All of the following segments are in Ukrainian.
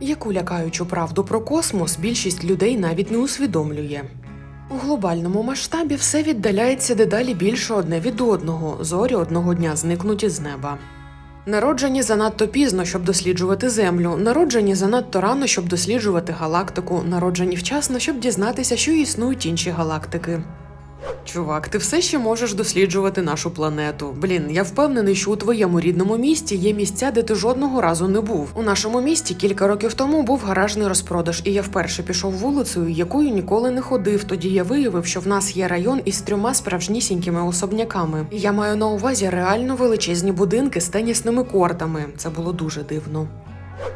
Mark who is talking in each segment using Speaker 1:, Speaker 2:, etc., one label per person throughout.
Speaker 1: Яку лякаючу правду про космос більшість людей навіть не усвідомлює. У глобальному масштабі все віддаляється дедалі більше одне від одного, зорі одного дня зникнуть із неба. Народжені занадто пізно, щоб досліджувати Землю, народжені занадто рано, щоб досліджувати галактику, народжені вчасно, щоб дізнатися, що існують інші галактики. Чувак, ти все ще можеш досліджувати нашу планету. Блін, я впевнений, що у твоєму рідному місті є місця, де ти жодного разу не був. У нашому місті кілька років тому був гаражний розпродаж, і я вперше пішов вулицею, якою ніколи не ходив. Тоді я виявив, що в нас є район із трьома справжнісінькими особняками. Я маю на увазі реально величезні будинки з тенісними кортами. Це було дуже дивно.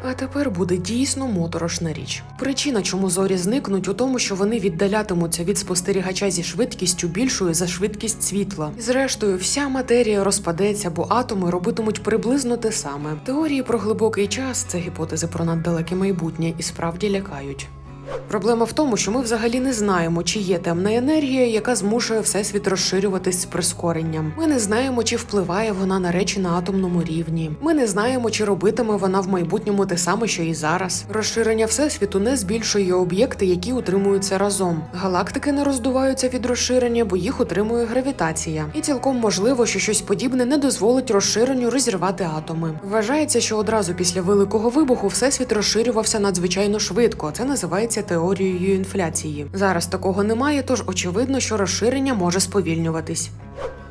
Speaker 1: А тепер буде дійсно моторошна річ. Причина, чому зорі зникнуть, у тому, що вони віддалятимуться від спостерігача зі швидкістю більшою за швидкість світла. Зрештою, вся матерія розпадеться, бо атоми робитимуть приблизно те саме. Теорії про глибокий час це гіпотези про наддалеке майбутнє і справді лякають. Проблема в тому, що ми взагалі не знаємо, чи є темна енергія, яка змушує всесвіт розширюватись з прискоренням. Ми не знаємо, чи впливає вона на речі на атомному рівні. Ми не знаємо, чи робитиме вона в майбутньому те саме, що і зараз. Розширення всесвіту не збільшує об'єкти, які утримуються разом. Галактики не роздуваються від розширення, бо їх утримує гравітація. І цілком можливо, що щось подібне не дозволить розширенню розірвати атоми. Вважається, що одразу після великого вибуху всесвіт розширювався надзвичайно швидко. Це називається теорією інфляції. Зараз такого немає, тож очевидно, що розширення може сповільнюватись.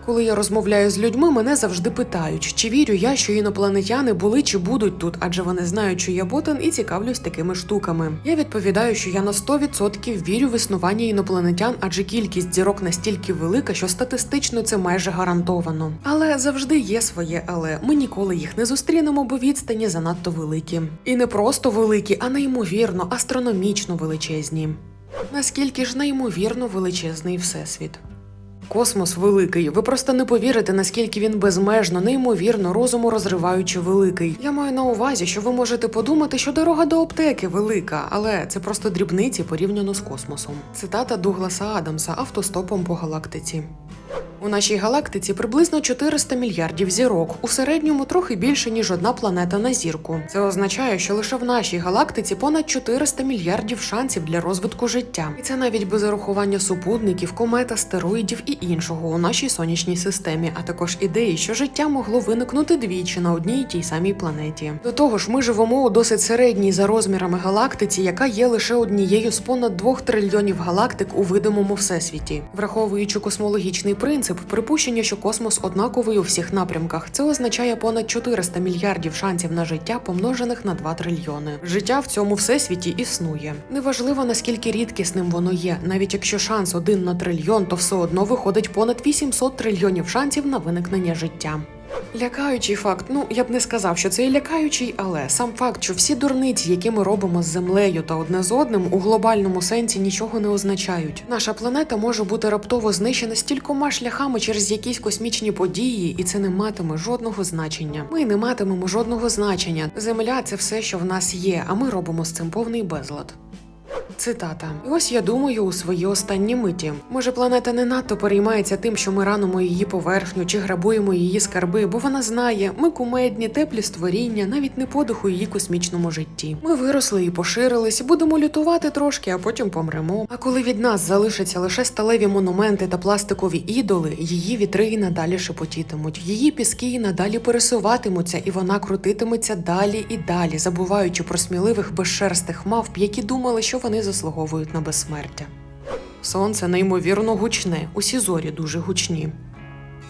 Speaker 1: Коли я розмовляю з людьми, мене завжди питають, чи вірю я, що інопланетяни були чи будуть тут, адже вони знають, що я ботан і цікавлюсь такими штуками. Я відповідаю, що я на 100% вірю в існування інопланетян, адже кількість зірок настільки велика, що статистично це майже гарантовано. Але завжди є своє але. Ми ніколи їх не зустрінемо, бо відстані занадто великі. І не просто великі, а неймовірно, астрономічно величезні. Наскільки ж неймовірно величезний всесвіт. Космос великий. Ви просто не повірите, наскільки він безмежно, неймовірно, розуму розриваючи великий. Я маю на увазі, що ви можете подумати, що дорога до аптеки велика, але це просто дрібниці порівняно з космосом. Цитата Дугласа Адамса автостопом по галактиці. У нашій галактиці приблизно 400 мільярдів зірок, у середньому трохи більше ніж одна планета на зірку. Це означає, що лише в нашій галактиці понад 400 мільярдів шансів для розвитку життя, і це навіть без урахування супутників, комет, астероїдів і іншого у нашій сонячній системі, а також ідеї, що життя могло виникнути двічі на одній і тій самій планеті. До того ж, ми живемо у досить середній за розмірами галактиці, яка є лише однією з понад двох трильйонів галактик у видимому всесвіті, враховуючи космологічний принцип припущення, що космос однаковий у всіх напрямках. Це означає понад 400 мільярдів шансів на життя, помножених на 2 трильйони. Життя в цьому всесвіті існує. Неважливо наскільки рідкісним воно є, навіть якщо шанс один на трильйон, то все одно виходить понад 800 трильйонів шансів на виникнення життя. Лякаючий факт, ну я б не сказав, що це і лякаючий, але сам факт, що всі дурниці, які ми робимо з землею та одне з одним, у глобальному сенсі нічого не означають. Наша планета може бути раптово знищена стількома шляхами через якісь космічні події, і це не матиме жодного значення. Ми не матимемо жодного значення. Земля це все, що в нас є, а ми робимо з цим повний безлад. Цитата: І ось я думаю у свої останні миті. Може, планета не надто переймається тим, що ми ранимо її поверхню чи грабуємо її скарби, бо вона знає, ми кумедні, теплі створіння, навіть не подиху її космічному житті. Ми виросли і поширились, будемо лютувати трошки, а потім помремо. А коли від нас залишаться лише сталеві монументи та пластикові ідоли, її вітри і надалі шепотітимуть, її піски і надалі пересуватимуться, і вона крутитиметься далі і далі, забуваючи про сміливих безшерстих мавп, які думали, що вони заслуговують на безсмертя. Сонце неймовірно гучне, усі зорі дуже гучні.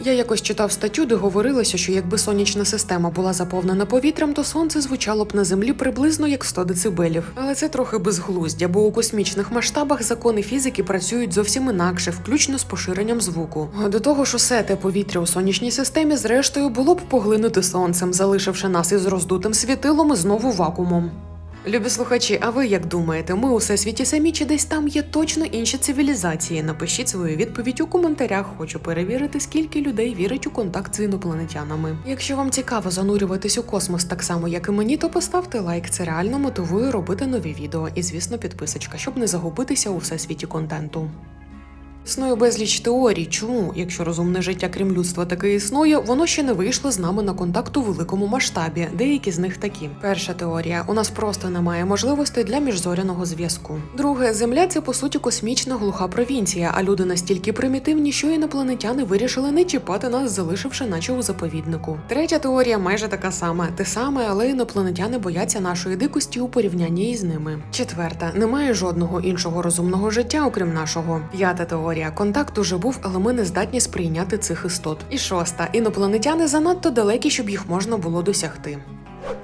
Speaker 1: Я якось читав статтю, де говорилося, що якби сонячна система була заповнена повітрям, то сонце звучало б на землі приблизно як 100 децибелів. Але це трохи безглуздя, бо у космічних масштабах закони фізики працюють зовсім інакше, включно з поширенням звуку. До того ж, усе те повітря у сонячній системі, зрештою, було б поглинути сонцем, залишивши нас із роздутим світилом і знову вакуумом. Любі слухачі, а ви як думаєте, ми у всесвіті самі чи десь там є точно інші цивілізації? Напишіть свою відповідь у коментарях. Хочу перевірити, скільки людей вірить у контакт з інопланетянами. Якщо вам цікаво занурюватись у космос так само, як і мені, то поставте лайк. Це реально мотивує робити нові відео. І звісно, підписочка, щоб не загубитися у всесвіті контенту. Існує безліч теорій, чому, якщо розумне життя крім людства таки існує, воно ще не вийшло з нами на контакт у великому масштабі. Деякі з них такі. Перша теорія: у нас просто немає можливостей для міжзоряного зв'язку. Друге, земля це по суті космічна глуха провінція, а люди настільки примітивні, що інопланетяни вирішили не чіпати нас, залишивши наче у заповіднику. Третя теорія майже така сама, те саме, але інопланетяни бояться нашої дикості у порівнянні із ними. Четверта, немає жодного іншого розумного життя, окрім нашого. П'ята теорія: контакт уже був, але ми не здатні сприйняти цих істот. І шоста, інопланетяни занадто далекі, щоб їх можна було досягти.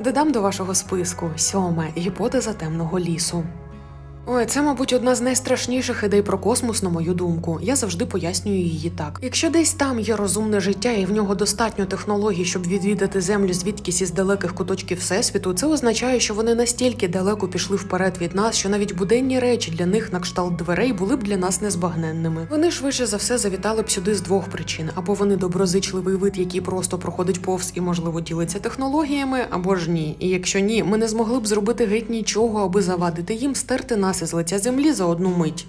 Speaker 1: Додам до вашого списку сьоме гіпотеза темного лісу. Ой, це, мабуть, одна з найстрашніших ідей про космос, на мою думку. Я завжди пояснюю її так: якщо десь там є розумне життя і в нього достатньо технологій, щоб відвідати землю звідкись із далеких куточків всесвіту, це означає, що вони настільки далеко пішли вперед від нас, що навіть буденні речі для них на кшталт дверей були б для нас незбагненними. Вони швидше за все завітали б сюди з двох причин: або вони доброзичливий вид, який просто проходить повз і, можливо, ділиться технологіями, або ж ні. І якщо ні, ми не змогли б зробити геть нічого, аби завадити їм стерти нас із лиця землі за одну мить.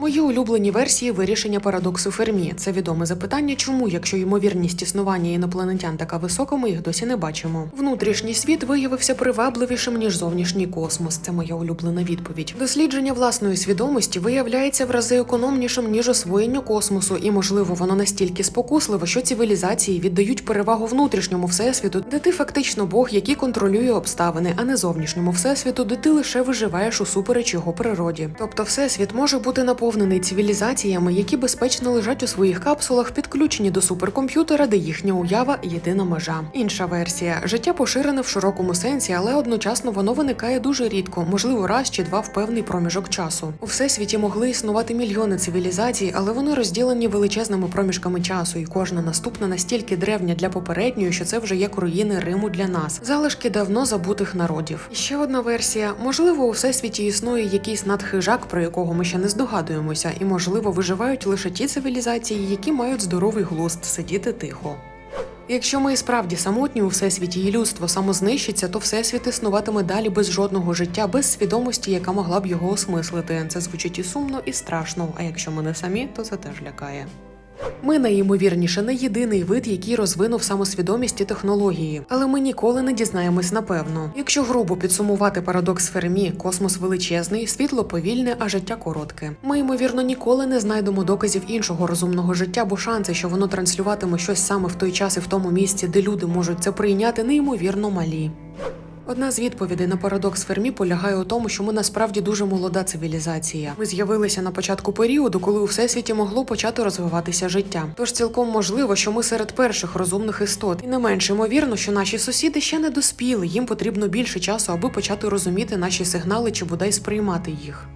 Speaker 1: Мої улюблені версії вирішення парадоксу Фермі. Це відоме запитання, чому, якщо ймовірність існування інопланетян така висока, ми їх досі не бачимо. Внутрішній світ виявився привабливішим ніж зовнішній космос. Це моя улюблена відповідь. Дослідження власної свідомості виявляється в рази економнішим ніж освоєння космосу, і можливо воно настільки спокусливо, що цивілізації віддають перевагу внутрішньому всесвіту, де ти фактично Бог, який контролює обставини, а не зовнішньому всесвіту, де ти лише виживаєш усупереч його природі. Тобто, всесвіт може бути наповнений цивілізаціями, які безпечно лежать у своїх капсулах, підключені до суперкомп'ютера, де їхня уява єдина межа. Інша версія життя поширене в широкому сенсі, але одночасно воно виникає дуже рідко, можливо, раз чи два в певний проміжок часу. У всесвіті могли існувати мільйони цивілізацій, але вони розділені величезними проміжками часу, і кожна наступна настільки древня для попередньої, що це вже як руїни Риму для нас, залишки давно забутих народів. І ще одна версія: можливо, у всесвіті існує якийсь надхижак, про якого ми ще не здогадуємося, і можливо виживають лише ті цивілізації, які мають здоровий глузд сидіти тихо. Якщо ми і справді самотні у всесвіті і людство самознищиться, то всесвіт існуватиме далі без жодного життя, без свідомості, яка могла б його осмислити. Це звучить і сумно, і страшно. А якщо ми не самі, то це теж лякає. Ми найімовірніше не єдиний вид, який розвинув самосвідомість і технології, але ми ніколи не дізнаємось напевно. Якщо грубо підсумувати парадокс Фермі, космос величезний, світло повільне, а життя коротке. Ми ймовірно ніколи не знайдемо доказів іншого розумного життя, бо шанси, що воно транслюватиме щось саме в той час і в тому місці, де люди можуть це прийняти, неймовірно малі. Одна з відповідей на парадокс Фермі полягає у тому, що ми насправді дуже молода цивілізація. Ми з'явилися на початку періоду, коли у всесвіті могло почати розвиватися життя. Тож цілком можливо, що ми серед перших розумних істот, і не менш ймовірно, що наші сусіди ще не доспіли. Їм потрібно більше часу, аби почати розуміти наші сигнали чи бодай сприймати їх.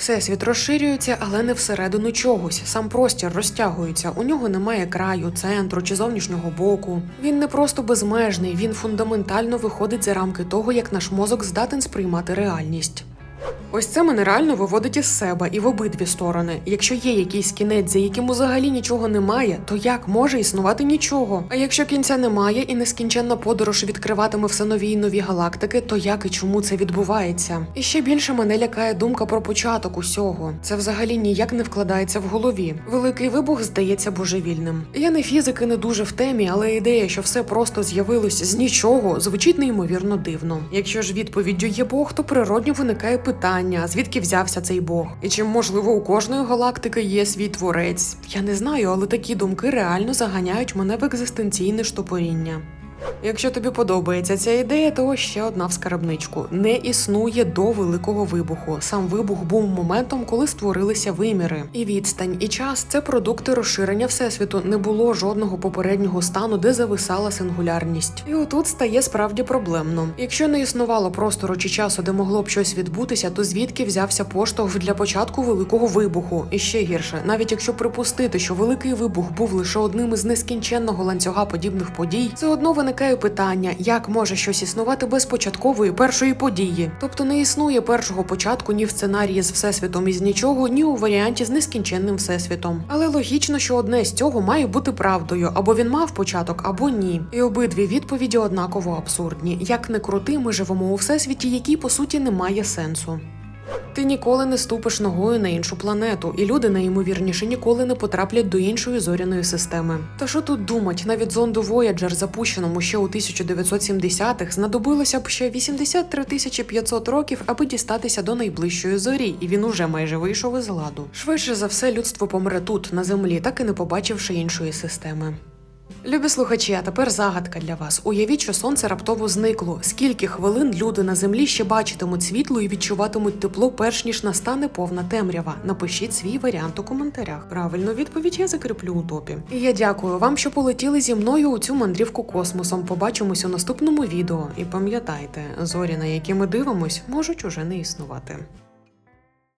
Speaker 1: Всесвіт розширюється, але не всередину чогось. Сам простір розтягується. У нього немає краю, центру чи зовнішнього боку. Він не просто безмежний, він фундаментально виходить за рамки того, як наш мозок здатен сприймати реальність. Ось це мене реально виводить із себе і в обидві сторони. Якщо є якийсь кінець, за яким взагалі нічого немає, то як може існувати нічого? А якщо кінця немає і нескінченна подорож відкриватиме все нові й нові галактики, то як і чому це відбувається? І ще більше мене лякає думка про початок усього. Це взагалі ніяк не вкладається в голові. Великий вибух здається божевільним. Я не фізик і не дуже в темі, але ідея, що все просто з'явилось з нічого, звучить неймовірно дивно. Якщо ж відповіддю є Бог, то природньо виникає питання, звідки взявся цей Бог? І чи можливо у кожної галактики є свій творець? Я не знаю, але такі думки реально заганяють мене в екзистенційне штопоріння. Якщо тобі подобається ця ідея, то ще одна в скарбничку: не існує до великого вибуху. Сам вибух був моментом, коли створилися виміри. І відстань, і час це продукти розширення всесвіту. Не було жодного попереднього стану, де зависала сингулярність. І отут стає справді проблемно. Якщо не існувало простору чи часу, де могло б щось відбутися, то звідки взявся поштовх для початку великого вибуху? І ще гірше, навіть якщо припустити, що великий вибух був лише одним із нескінченного ланцюга подібних подій, це одно виникає питання, як може щось існувати без початкової першої події. Тобто не існує першого початку ні в сценарії з всесвітом із нічого, ні у варіанті з нескінченним всесвітом. Але логічно, що одне з цього має бути правдою, або він мав початок, або ні. І обидві відповіді однаково абсурдні. Як не крути, ми живемо у всесвіті, який по суті не має сенсу. Ти ніколи не ступиш ногою на іншу планету, і люди найімовірніше ніколи не потраплять до іншої зоряної системи. Та що тут думать, навіть зонду Voyager, запущеному ще у 1970-х, знадобилося б ще 83 тисячі 500 років, аби дістатися до найближчої зорі, і він уже майже вийшов із ладу. Швидше за все, людство помре тут, на землі, так і не побачивши іншої системи. Любі слухачі, а тепер загадка для вас. Уявіть, що сонце раптово зникло. Скільки хвилин люди на землі ще бачитимуть світло і відчуватимуть тепло, перш ніж настане повна темрява? Напишіть свій варіант у коментарях. Правильну відповідь я закріплю у топі. І я дякую вам, що полетіли зі мною у цю мандрівку космосом. Побачимось у наступному відео. І пам'ятайте, зорі, на які ми дивимось, можуть уже не існувати.